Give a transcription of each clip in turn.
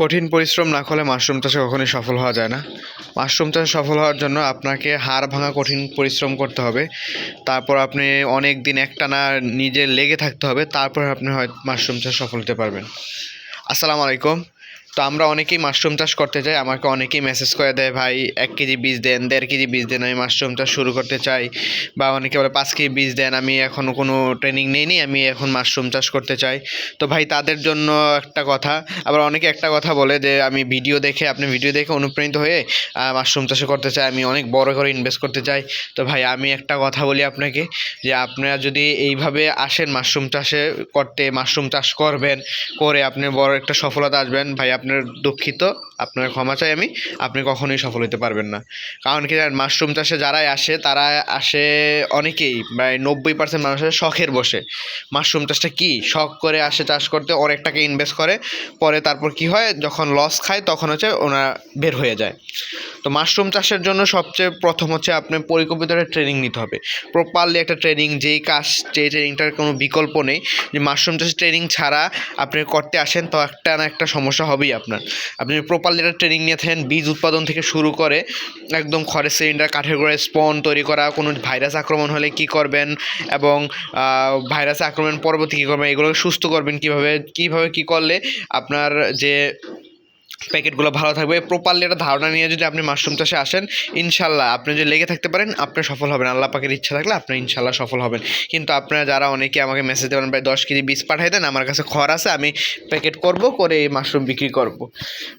কঠিন পরিশ্রম না করলে মাশরুম চাষে কখনোই সফল হওয়া যায় না। মাশরুম চাষে সফল হওয়ার জন্য আপনাকে হাড় ভাঙা কঠিন পরিশ্রম করতে হবে। তারপর আপনি অনেক দিন একটানা নিজে লেগে থাকতে হবে, তারপর আপনি হয় মাশরুম চাষ সফল হতে পারবেন। আসসালামু আলাইকুম। তো আমরা অনেকেই মাশরুম চাষ করতে চাই, আমাকে অনেকেই মেসেজ করে দেয়, ভাই, এক কেজি বীজ দেন, দেড় কেজি বীজ দেন, আমি মাশরুম চাষ শুরু করতে চাই। বা অনেকে বলে, পাঁচ কেজি বীজ দেন, আমি এখনও কোনো ট্রেনিং নেইনি, আমি এখন মাশরুম চাষ করতে চাই। তো ভাই, তাদের জন্য একটা কথা, আবার অনেকে একটা কথা বলে যে, আমি ভিডিও দেখে, আপনি ভিডিও দেখে অনুপ্রাণিত হয়ে মাশরুম চাষে করতে চাই, আমি অনেক বড় করে ইনভেস্ট করতে চাই। তো ভাই, আমি একটা কথা বলি আপনাকে, যে আপনারা যদি এইভাবে আসেন মাশরুম চাষে করতে, মাশরুম চাষ করবেন, করে আপনি বড় একটা সফলতা আসবেন। ভাই আপনার দুঃখিত। আপনার ক্ষমা চাই আমি, আপনি কখনোই সফল হতে পারবেন না। কারণ কি মাশরুম চাষে যারাই আসে, তারা আসে অনেকেই, প্রায় নব্বই পার্সেন্ট মানুষ আসে শখের বসে। মাশরুম চাষটা কি? শখ করে আসে চাষ করতে, অনেক টাকা ইনভেস্ট করে, পরে তারপর কি হয়? যখন লস খায়, তখন হচ্ছে ওনারা বের হয়ে যায়। তো মাশরুম চাষের জন্য সবচেয়ে প্রথম হচ্ছে আপনি পরিকল্পিত একটা ট্রেনিং নিতে হবে। প্রপারলি একটা ট্রেনিং যেই কাজ, যেই ট্রেনিংটার কোনো বিকল্প নেই, যে মাশরুম চাষের ট্রেনিং ছাড়া আপনি করতে আসেন, তো একটা না একটা সমস্যা হবেই আপনার। আপনি প্রপারলি একটা ট্রেনিং নিয়ে থাকেন, বীজ উৎপাদন থেকে শুরু করে একদম খড়ের সিলিন্ডার কাঠের গোড়ায় স্পন তৈরি করা, কোনো ভাইরাস আক্রমণ হলে কি করবেন এবং ভাইরাস আক্রমণ পরবর্তী কী করবেন, এগুলোকে সুস্থ করবেন কীভাবে কীভাবে কি করলে আপনার যে প্যাকেটগুলো ভালো থাকবে। প্রপারলি একটা ধারণা নিয়ে যদি আপনি মাশরুম চাষে আসেন, ইনশাল্লাহ আপনি যদি লেগে থাকতে পারেন, আপনি সফল হবেন। আল্লাহ পাকের ইচ্ছা থাকলে আপনি ইনশাল্লাহ সফল হবেন। কিন্তু আপনারা যারা অনেকে আমাকে মেসেজ দেবেন, ভাই, দশ কেজি বীজ পাঠিয়ে দেন, আমার কাছে খড় আছে, আমি প্যাকেট করব, করে এই মাশরুম বিক্রি করব।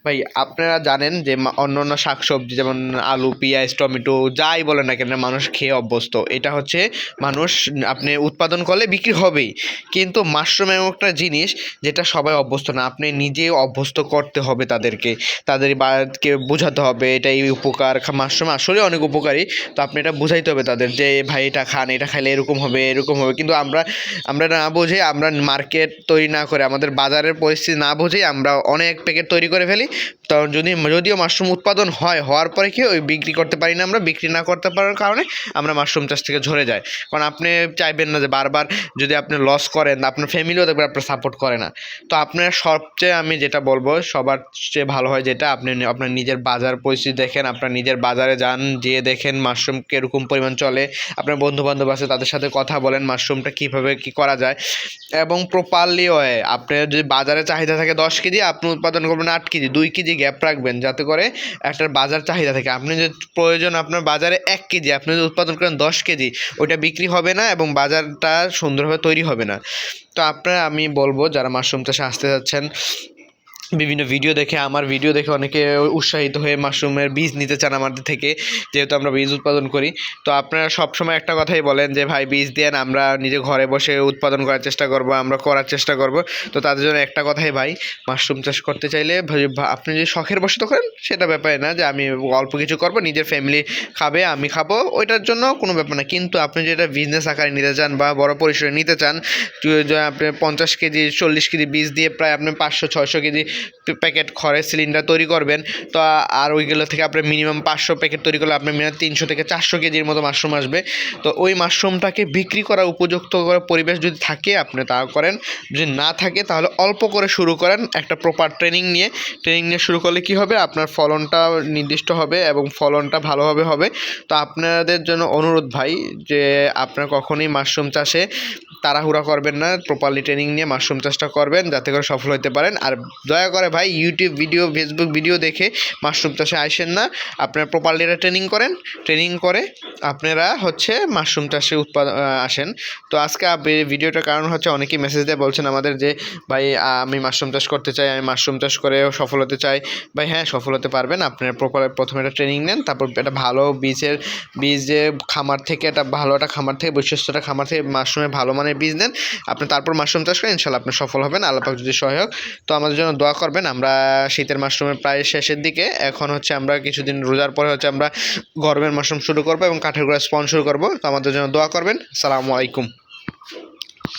ভাই, আপনারা জানেন যে অন্য অন্য শাকসবজি, যেমন আলু, পেঁয়াজ, টমেটো, যাই বলেন না কেন, মানুষ খেয়ে অভ্যস্ত। এটা হচ্ছে মানুষ, আপনি উৎপাদন করলে বিক্রি হবেই। কিন্তু মাশরুম এমন একটা জিনিস, যেটা সবাই অভ্যস্ত না, আপনি নিজে অভ্যস্ত করতে হবে তাদেরকে, তাদের বাকে বোঝাতে হবে এটা এই উপকার মাশরুম আসলে অনেক উপকারী। তো আপনি এটা বোঝাইতে হবে তাদের যে, ভাই, এটা খান, এটা খাইলে এরকম হবে এরকম হবে। কিন্তু আমরা আমরা না বুঝে, আমরা মার্কেট তৈরি না করে, আমাদের বাজারের পরিস্থিতি না বুঝেই আমরা অনেক প্যাকেট তৈরি করে ফেলি। তো যদি, যদিও মাশরুম উৎপাদন হয়, হওয়ার পরে কি ওই বিক্রি করতে পারি না আমরা, বিক্রি না করতে পারার কারণে আমরা মাশরুম চাষ থেকে ঝরে যাই। কারণ আপনি চাইবেন না যে বারবার যদি আপনি লস করেন, আপনার ফ্যামিলিও দেখবেন আপনার সাপোর্ট করে না। তো আপনার সবচেয়ে আমি যেটা বলব, সবার চেয়ে ভালো হয় যেটা আপনি আপনার নিজের বাজার পরিস্থিতি দেখেন, আপনার নিজের বাজারে যান, যেয়ে দেখেন মাশরুম কীরকম পরিমাণ চলে। আপনার বন্ধু বান্ধব আছে, তাদের সাথে কথা বলেন মাশরুমটা কীভাবে কী করা যায়। এবং প্রপারলি হয়, আপনার যদি বাজারে চাহিদা থাকে দশ কেজি, আপনি উৎপাদন করবেন আট কেজি, দুই কেজি গ্যাপ রাখবেন যাতে করে একটা বাজার চাহিদা থাকে। আপনি যদি প্রয়োজন আপনার বাজারে এক কেজি, আপনি যদি উৎপাদন করেন দশ কেজি, ওইটা বিক্রি হবে না এবং বাজারটা সুন্দরভাবে তৈরি হবে না। তো আপনারা, আমি বলব, যারা মাশরুম চাষে আসতে যাচ্ছেন বিভিন্ন ভিডিও দেখে, আমার ভিডিও দেখে অনেকে উৎসাহিত হয়ে মাশরুমের বীজ নিতে চান আমাদের থেকে, যেহেতু আমরা বীজ উৎপাদন করি। তো আপনারা সবসময় একটা কথাই বলেন যে, ভাই, বীজ দেন, আমরা নিজে ঘরে বসে উৎপাদন করার চেষ্টা করব, আমরা করার চেষ্টা করব। তো তাদের জন্য একটা কথাই, ভাই, মাশরুম চাষ করতে চাইলে আপনি যদি শখের বসে তো করেন, সেটা ব্যাপারে না যে, আমি অল্প কিছু করব, নিজের ফ্যামিলি খাবে, আমি খাব, ওইটার জন্য কোনো ব্যাপার না। কিন্তু আপনি যেটা বিজনেস আকারে নিতে চান বা বড় পরিসরে নিতে চান আপনি পঞ্চাশ কেজি, চল্লিশ কেজি বীজ দিয়ে প্রায় আপনি পাঁচশো, ছয়শো কেজি প্যাকেট খড়ের সিলিন্ডার তৈরি করবেন। তো আর ওইগুলো থেকে আপনি মিনিমাম পাঁচশো প্যাকেট তৈরি করলে আপনার মিনিমাম তিনশো থেকে চারশো কেজির মতো মাশরুম আসবে। তো ওই মাশরুমটাকে বিক্রি করার উপযুক্ত পরিবেশ যদি থাকে, আপনি তা করেন। যদি না থাকে, তাহলে অল্প করে শুরু করেন একটা প্রপার ট্রেনিং নিয়ে। ট্রেনিং নিয়ে শুরু করলে কি হবে? আপনার ফলনটা নির্দিষ্ট হবে এবং ফলনটা ভালোভাবে হবে তো আপনাদের জন্য অনুরোধ ভাই, যে আপনার কখনোই মাশরুম চাষে তাড়াহুড়া করবেন না প্রপারলি ট্রেনিং নিয়ে মাশরুম চাষটা করবেন যাতে করে সফল হতে পারেন। আর দয়া করে ভাই ইউটিউব ভিডিও ফেসবুক ভিডিও দেখে মাশরুম চাষে আসেন না। আপনারা প্রপারলি ট্রেনিং করেন। ট্রেনিং করে আপনারা হচ্ছে মাশরুম চাষে উৎপাদন আসেন। তো আজকে ভিডিওটার কারণ হচ্ছে অনেকেই মেসেজ দিয়ে বলছেন আমাদের যে, ভাই, আমি মাশরুম চাষ করতে চাই, আমি মাশরুম চাষ করে সফল হতে চাই। ভাই হ্যাঁ সফল হতে পারবেন। আপনারা প্রপার প্রথমে একটা ট্রেনিং নেন, তারপর একটা ভালো বীজের বীজ খামার থেকে, একটা ভালো একটা খামার থেকে, বৈশিষ্ট্যটা খামার থেকে মাশরুমের ভালো মানের বীজ দেন আপনি তারপর মাশরুম চাষ করেন, ইনশাল্লাহ আপনি সফল হবেন আল্লাপাক যদি সহায়ক তো আমাদের জন্য দোয়া করবেন, আমরা শীতের মাশরুমের প্রায় শেষের দিকে, এখন হচ্ছে আমরা কিছুদিন রোজার পরে হচ্ছে আমরা গরমের মাশরুম শুরু করব এবং কাঠের গোড়া স্পন শুরু করব। তো আমাদের জন্য দোয়া করবেন সালামু আলাইকুম।